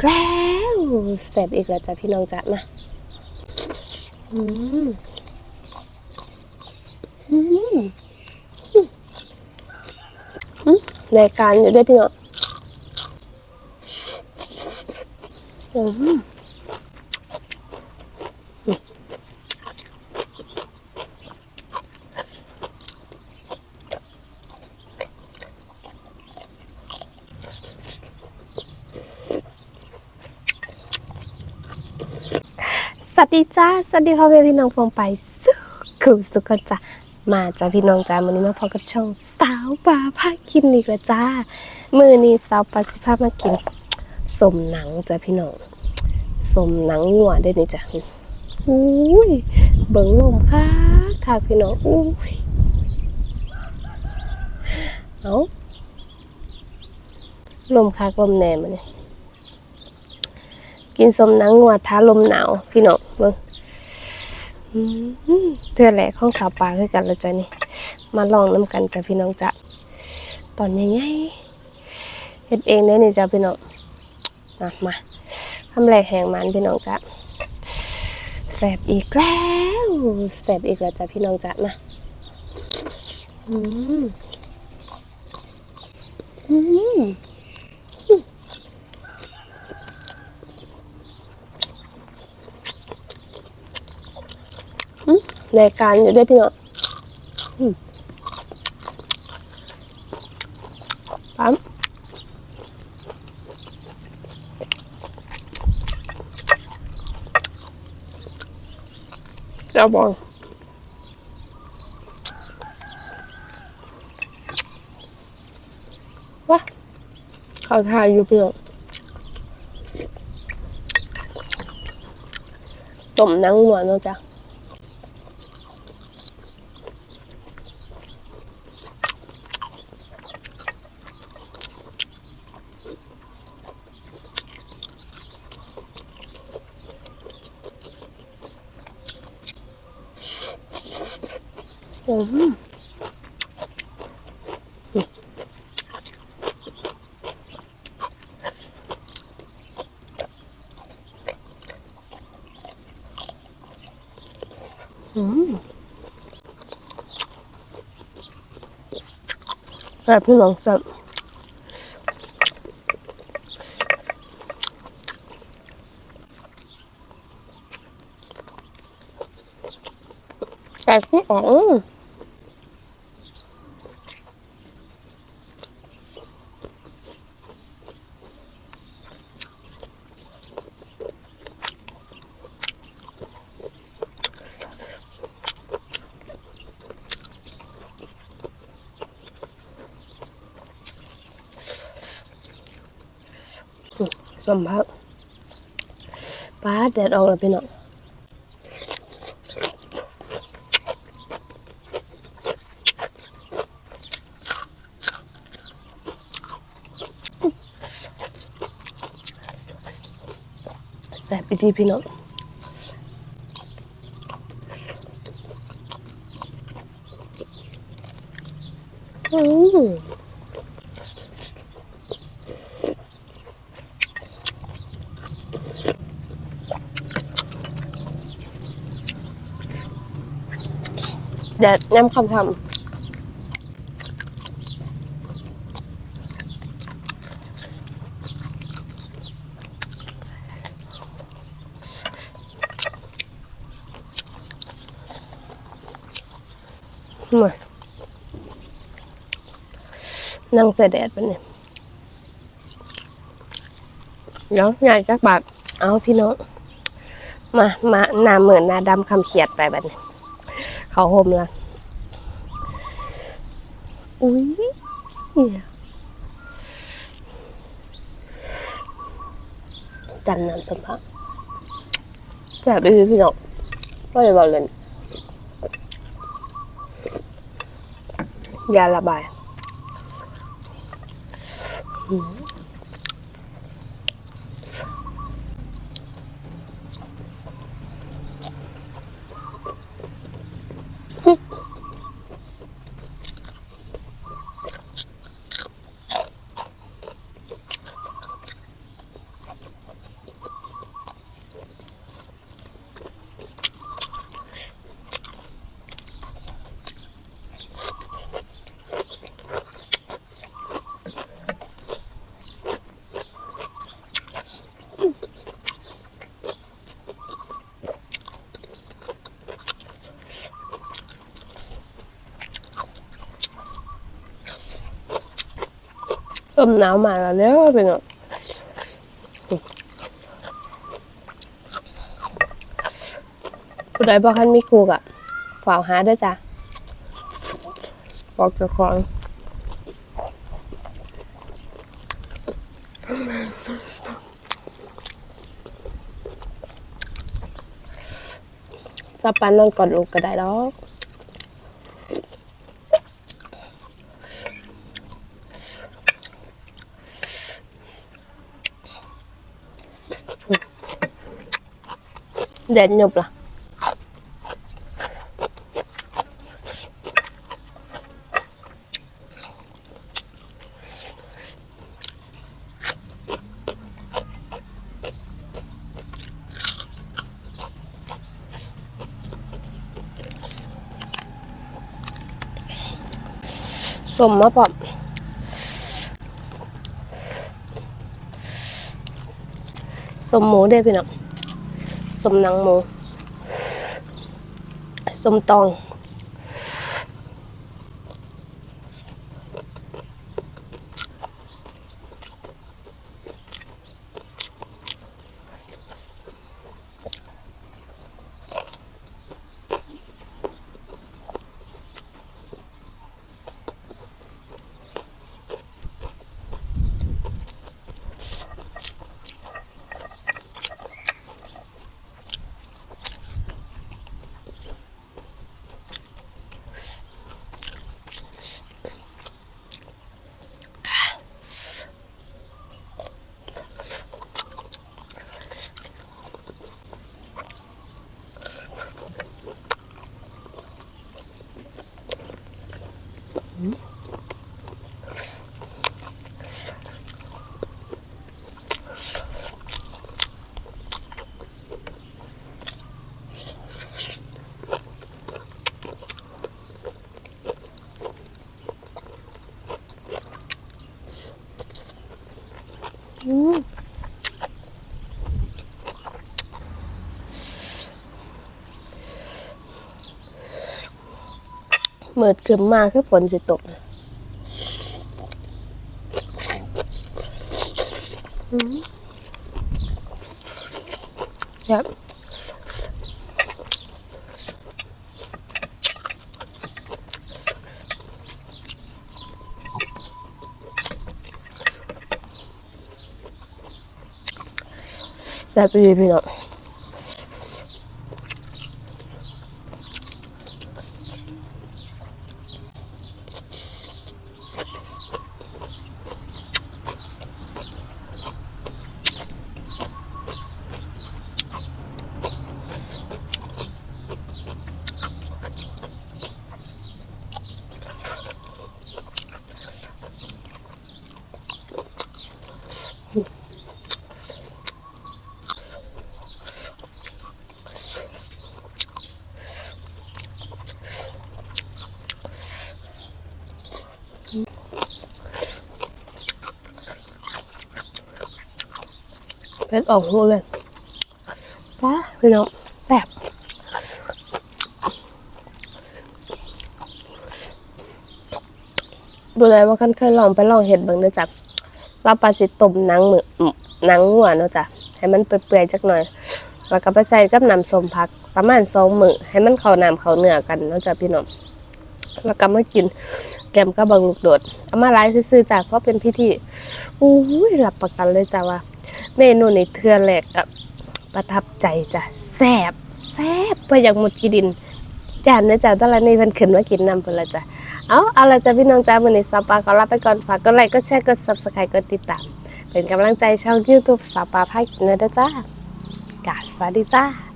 แล้วแสบอีกแล้วจ้ะพี่น้องจ้ะมาอืมอืมอืมรายการอยู่ด้วยพี่น้องอืมส วัสดีจ้า สวัสดีพ่อแม่พี่น้องฟองไปสุขสุขจ้ะมาจ้าพี่น้องจ้าวันนี้มาพบกับช่องสาวปลาพากินอีกแล้วจ้า มือนี้สาวปลาสิพามากินสมหนังจ้ะพี่น้องสมหนังงัวได้นี่จ้ะอุ้ยเบิ่งลมค่ะค่ะพี่น้องอุ้ยเอาลมคักลมแหน่มาเนี่ย กินสมนังงัวท้าลมหนาว พี่น้องเบิ่งเทือแหลกของสาวปลาคือกันล้วจ้ะนี่ มาลองน้ำกันจ้ะพี่น้องจ้ะตอนใหญ่ๆเฮ็ดเองได้นี่จ้ะพี่น้องมามาทำแรกแหงมันพี่น้องจ้ะแสบอีกแล้วแสบอีกแล้วจ้ะพี่น้องจ้ะมาอืมอืม อืมรายการอยู่ด้วยพี่น้องปั๊มเจ้าบองว้าเขาทายอยู่เปล่าต้มนังหัวเนาะจ้ะ มอืมแซ่บพี่น้องแซ่บแซ่บพี่อ๋อง สมผักป้าแดดออกแล้วพี่น้องแซ่บอีดีพี่น้องอืม แดดย้ำคำคำมานั่งเสแดดไปเนี่ยเดี๋ยวใหญ่จักบาทเอาพี่น้องมา มาหนาเหมือนหนาดำคำเขียดไปแบบนี้ เขาห่มละอุ้ยเนี่ยจำนำสมพักแซ่บดีพี่น้องก็เลยบอกเลยยาระบายอื มลมหนาวมาแล้วเด้อพี่น้องผู้ใดบอกคันมีครูกะฝ่ากหาด้วยจ้ะบอกจ้าของจะปันนอนกอดลูกก็ได้ดอก เด็ดหยุบล่ะสมมาปอบสมหมูเด้พี่น้อง สมนังหมูสมตอง อืม มิดขึ้นมาคือฝนสิตกนะอืมครับแบบดีพี่น้อง เพชรออกหูเลยป้าพี่น้องแซ่บดูเลยว่าคันเคยลองไปลองเห็ดเบิ่งเด้อจ้ะเราปลาสิต้มหนังมือหนังหัวเนาะจ้ะให้มันเปื่อยๆจักหน่อย แล้วก็ไปใส่กับน้ำส้มผัก ประมาณสองมือให้มันเข้าน้ำเข้าเนื้อกันเนาะจ้ะพี่น้องแล้วก็มากินแกมกับบังลูกโดดเอามาไลฟ์ซื่อจ้ะเพราะเป็นพิธีอุ้ยรับประกันเลยจ้ะว่า เมนูนี้เทือแรกกับประทับใจจ้ะแซบแซบไปอยากหมดกิดินจานนะจ้ะตอนแรกนี่เพิ่นขึ้นมากินน้ำเพิ่นละจ้ะเอาเอาละจ้ะพี่น้องจ้ามื้อนี้สปาขอลาไปก่อนฝากกดไลค์กดแชร์กด Subscribe กดติดตาม เป็นกำลังใจช่อง YouTube สปาพากินนะจ้ากาสวัสดีจ้า